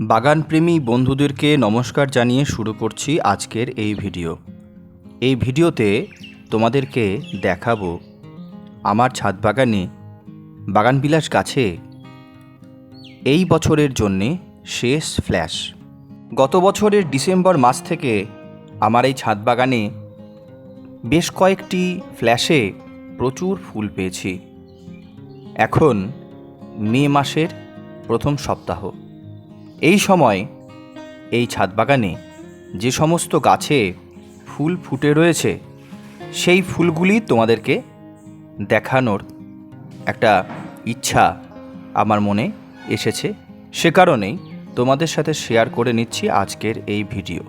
বাগানপ্রেমী বন্ধুদেরকে নমস্কার জানিয়ে শুরু করছি আজকের এই ভিডিও। এই ভিডিওতে তোমাদেরকে দেখাবো আমার ছাদ বাগানে বাগানবিলাস গাছে এই বছরের জন্যে শেষ ফ্ল্যাশ। গত বছরের ডিসেম্বর মাস থেকে আমার এই ছাদ বাগানে বেশ কয়েকটি ফ্ল্যাশে প্রচুর ফুল পেয়েছি। এখন মে মাসের প্রথম সপ্তাহ। এই সময়, এই ছাদ বাগানে যে সমস্ত গাছে ফুল ফুটে রয়েছে, সেই ফুলগুলি তোমাদেরকে দেখানোর একটা ইচ্ছা আমার মনে এসেছে। সে কারণেই তোমাদের সাথে শেয়ার করে নিচ্ছি আজকের এই ভিডিও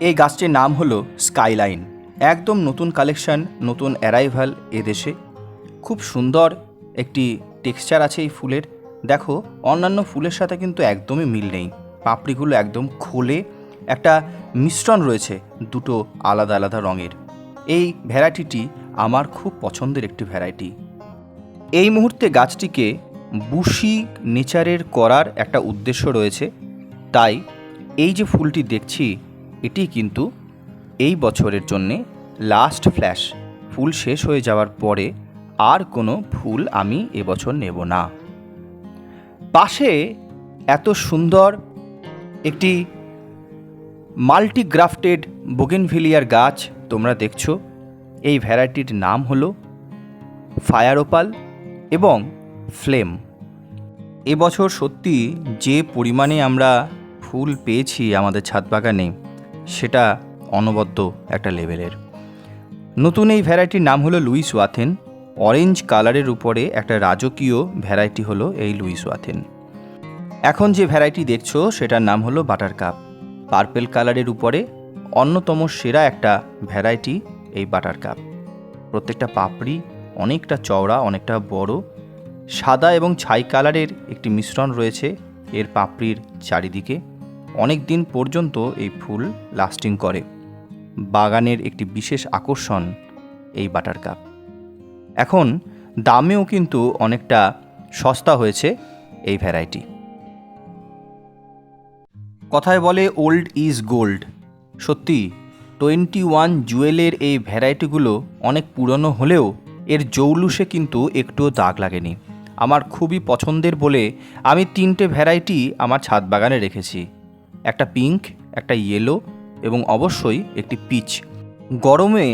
এই গাছটির নাম হলো স্কাইলাইন একদম নতুন কালেকশন নতুন অ্যারাইভাল এদেশে খুব সুন্দর একটি টেক্সচার আছে এই ফুলের। দেখো, অন্যান্য ফুলের সাথে কিন্তু একদমই মিল নেই। পাপড়িগুলো একদম খোলে একটা মিশ্রণ রয়েছে দুটো আলাদা আলাদা রঙের। এই ভ্যারাইটিটি আমার খুব পছন্দের একটি ভ্যারাইটি। এই মুহূর্তে গাছটিকে বুশি নেচারের করার একটা উদ্দেশ্য রয়েছে। তাই এই যে ফুলটি দেখছি, এটি কিন্তু এই বছরের জন্যে লাস্ট ফ্ল্যাশ ফুল শেষ হয়ে যাওয়ার পরে আর কোনো ফুল আমি এবছর নেব না। পাশে এত সুন্দর একটি মাল্টিগ্রাফটেড বোগেনভিলিয়ার গাছ তোমরা দেখছ। এই ভ্যারাইটির নাম হলো ফায়ার ওপাল এবং ফ্লেম এবছর সত্যি যে পরিমাণে আমরা ফুল পেয়েছি আমাদের ছাদ বাগানে, সেটা অনবদ্য একটা লেভেলের নতুন এই ভ্যারাইটির নাম হলো লুইস ওয়াথেন অরেঞ্জ কালারের উপরে একটা রাজকীয় ভ্যারাইটি হলো এই লুইস ওয়াথেন এখন যে ভ্যারাইটি দেখছ, সেটার নাম হলো বাটার কাপ পার্পেল কালারের উপরে অন্যতম সেরা একটা ভ্যারাইটি এই বাটার কাপ প্রত্যেকটা পাপড়ি অনেকটা চওড়া, অনেকটা বড়। সাদা এবং ছাই কালারের একটি মিশ্রণ রয়েছে এর পাপড়ির চারিদিকে। অনেক দিন পর্যন্ত এই ফুল লাস্টিং করে। বাগানের একটি বিশেষ আকর্ষণ এই বাটার কাপ এখন দামেও কিন্তু অনেকটা সস্তা হয়েছে এই ভ্যারাইটি কথায় বলে ওল্ড ইজ গোল্ড সত্যি টোয়েন্টি ওয়ান জুয়েলের এই ভ্যারাইটিগুলো অনেক পুরনো হলেও এর জৌলুসে কিন্তু একটুও দাগ লাগেনি। আমার খুবই পছন্দের বলে আমি তিনটে ভ্যারাইটি আমার ছাদ বাগানে রেখেছি। একটা পিঙ্ক একটা ইয়েলো এবং অবশ্যই একটি পিচ গরমে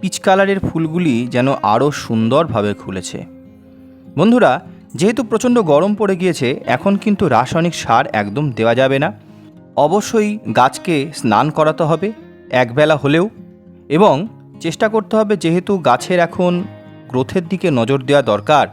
পিচ কালারের ফুলগুলি যেন আরও সুন্দরভাবে খুলেছে। বন্ধুরা, যেহেতু প্রচণ্ড গরম পড়ে গিয়েছে, এখন কিন্তু রাসায়নিক সার একদম দেওয়া যাবে না। অবশ্যই গাছকে স্নান করাতে হবে, একবেলা হলেও। এবং চেষ্টা করতে হবে যেহেতু গাছের এখন গ্রোথের দিকে নজর দেওয়া দরকার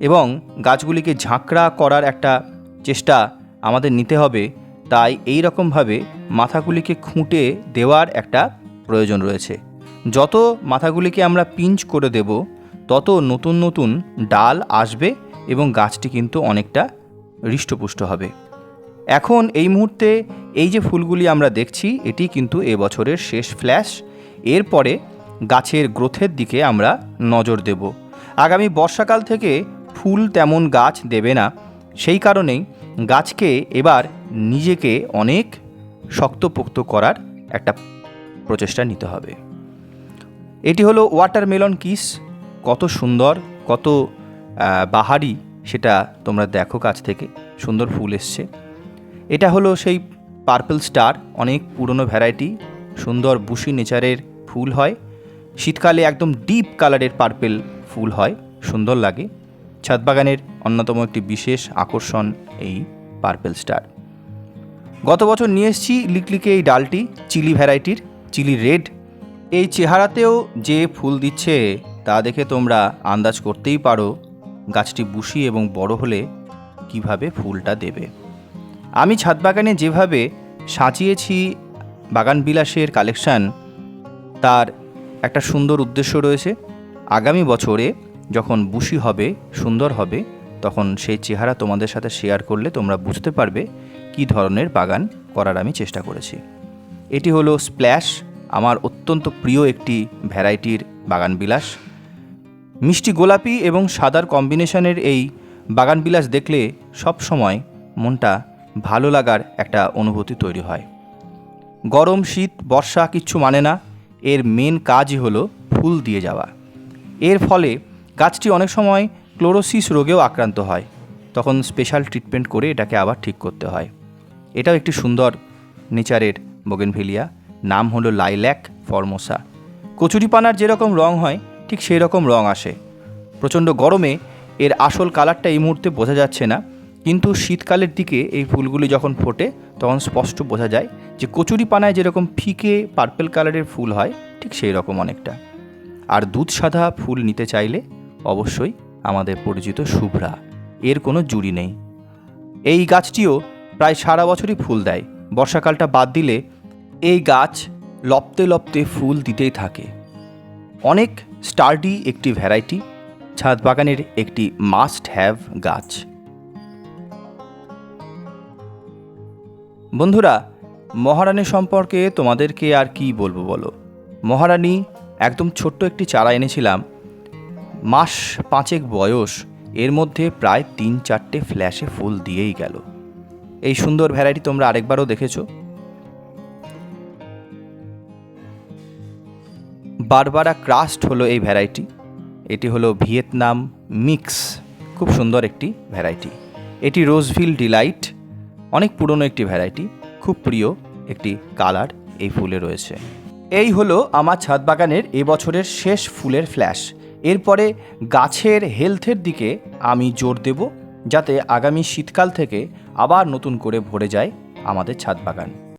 এবং গাছগুলিকে ঝাঁকড়া করার একটা চেষ্টা আমাদের নিতে হবে, তাই এই রকমভাবে মাথাগুলিকে খুঁটে দেওয়ার একটা প্রয়োজন রয়েছে। যত মাথাগুলিকে আমরা পিঞ্চ করে দেব, তত নতুন নতুন ডাল আসবে এবং গাছটি কিন্তু অনেকটা হৃষ্টপুষ্ট হবে। এখন এই মুহূর্তে এই যে ফুলগুলি আমরা দেখছি, এটি কিন্তু এবছরের শেষ ফ্ল্যাশ। এরপরে গাছের গ্রোথের দিকে আমরা নজর দেব। আগামী বর্ষাকাল থেকে ফুল তেমন গাছ দেবে না। সেই কারণেই গাছকে এবার নিজেকে অনেক শক্তপোক্ত করার একটা প্রচেষ্টা নিতে হবে। এটি হলো ওয়াটারমেলন কিস কত সুন্দর, কত বাহারি সেটা তোমরা দেখো কাছ থেকে। সুন্দর ফুল এসছে। এটা হলো সেই পার্পল স্টার অনেক পুরনো ভ্যারাইটি সুন্দর বুশি নেচারের ফুল হয়। শীতকালে একদম ডিপ কালারের পার্পেল ফুল হয়। সুন্দর লাগে। ছাদ বাগানের অন্যতম একটি বিশেষ আকর্ষণ এই পার্পেল স্টার গত বছর নিয়ে এসেছি লিকলিকে এই ডালটি চিলি ভ্যারাইটির চিলি রেড এই চেহারাতেও যে ফুল দিচ্ছে, তা দেখে তোমরা আন্দাজ করতেই পারো গাছটি বুশি এবং বড় হলে কীভাবে ফুলটা দেবে। আমি ছাদ বাগানে যেভাবে সাজিয়েছি বাগান বিলাসের কালেকশান, তার একটা সুন্দর উদ্দেশ্য রয়েছে। আগামী বছরে যখন বুশি হবে, সুন্দর হবে, তখন সেই চেহারা তোমাদের সাথে শেয়ার করলে তোমরা বুঝতে পারবে কী ধরনের বাগান করার আমি চেষ্টা করেছি। এটি হলো স্প্ল্যাশ আমার অত্যন্ত প্রিয় একটি ভ্যারাইটির বাগান বিলাস মিষ্টি গোলাপি এবং সাদার কম্বিনেশনের এই বাগানবিলাস দেখলে সব সময় মনটা ভালো লাগার একটা অনুভূতি তৈরি হয়। গরম শীত, বর্ষা কিচ্ছু মানে না, এর মেন কাজই হলো ফুল দিয়ে যাওয়া। এর ফলে গাছটি অনেক সময় ক্লোরোসিস রোগেও আক্রান্ত হয়। তখন স্পেশাল ট্রিটমেন্ট করে এটাকে আবার ঠিক করতে হয়। এটাও একটি সুন্দর নেচারের বোগেনভিলিয়া। নাম হলো লাইল্যাক ফর্মোসা। কচুরিপানার যেরকম রং হয়, ঠিক সেই রকম রং আসে। প্রচণ্ড গরমে এর আসল কালারটা এই মুহূর্তে বোঝা যাচ্ছে না, কিন্তু শীতকালের দিকে এই ফুলগুলি যখন ফোটে, তখন স্পষ্ট বোঝা যায় যে কচুরিপানায় যেরকম ফিকে পার্পেল কালারের ফুল হয়, ঠিক সেই রকম অনেকটা। আর দুধ সাদা ফুল নিতে চাইলে অবশ্যই আমাদের পরিচিত শুভ্রা, এর কোনো জুড়ি নেই। এই গাছটিও প্রায় সারা বছরই ফুল দেয়। বর্ষাকালটা বাদ দিলে এই গাছ লপতে লপতে ফুল দিতেই থাকে। অনেক স্টার্ডি একটি ভ্যারাইটি, ছাদ বাগানের একটি মাস্ট হ্যাভ গাছ। বন্ধুরা, মহারানী সম্পর্কে তোমাদেরকে আর কি বলব বলো? মহারানী, একদম ছোট্ট একটি চারা এনেছিলাম। মাস পাঁচেক বয়স, এর মধ্যে প্রায় তিন চারটে ফ্ল্যাশে ফুল দিয়েই গেল। এই সুন্দর ভ্যারাইটি তোমরা আরেকবারও দেখেছ। বারবারা ক্রাস্ট হলো এই ভ্যারাইটি। এটি হলো ভিয়েতনাম মিক্স, খুব সুন্দর একটি ভ্যারাইটি। এটি রোজভিল ডিলাইট, অনেক পুরনো একটি ভ্যারাইটি, খুব প্রিয় একটি কালার এই ফুলে রয়েছে। এই হলো আমার ছাদ বাগানের এবছরের শেষ ফুলের ফ্ল্যাশ। এরপরে গাছের হেলথের দিকে আমি জোর দেব, যাতে আগামী শীতকাল থেকে আবার নতুন করে ভরে যায় আমাদের ছাদ বাগান